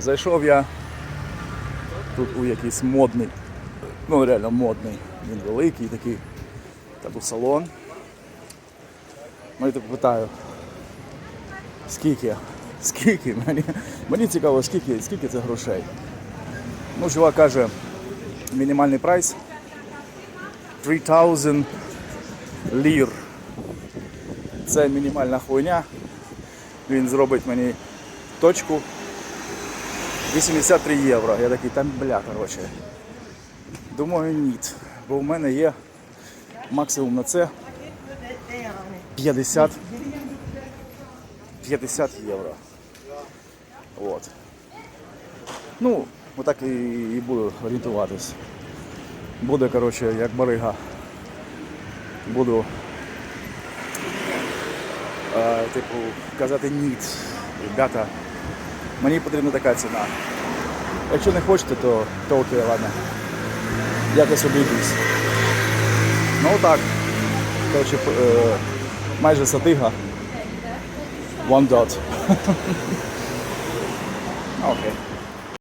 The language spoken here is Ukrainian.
Зайшов я тут у якийсь модний, ну реально модний. Він великий такий тату-салон. Ну і так питаю, скільки? Скільки? Мені, мені цікаво, скільки, скільки це грошей. Ну, чувак каже, мінімальний прайс 3000 лір. Це мінімальна хуйня. Він зробить мені точку 83 євро. Я такий, там бля, коротше. Думаю, ні. Бо в мене є максимум на це 50 50 євро. От. Ну, отак і, і буду орієнтуватись. Буде, коротше, як барига. Буду е, типу, казати ні. Ребята, мені потрібна така ціна. Якщо не хочете, то, то окей, ладно. Якось обійдусь. Ну так. Коротше, е, майже сатига. One dot. Окей.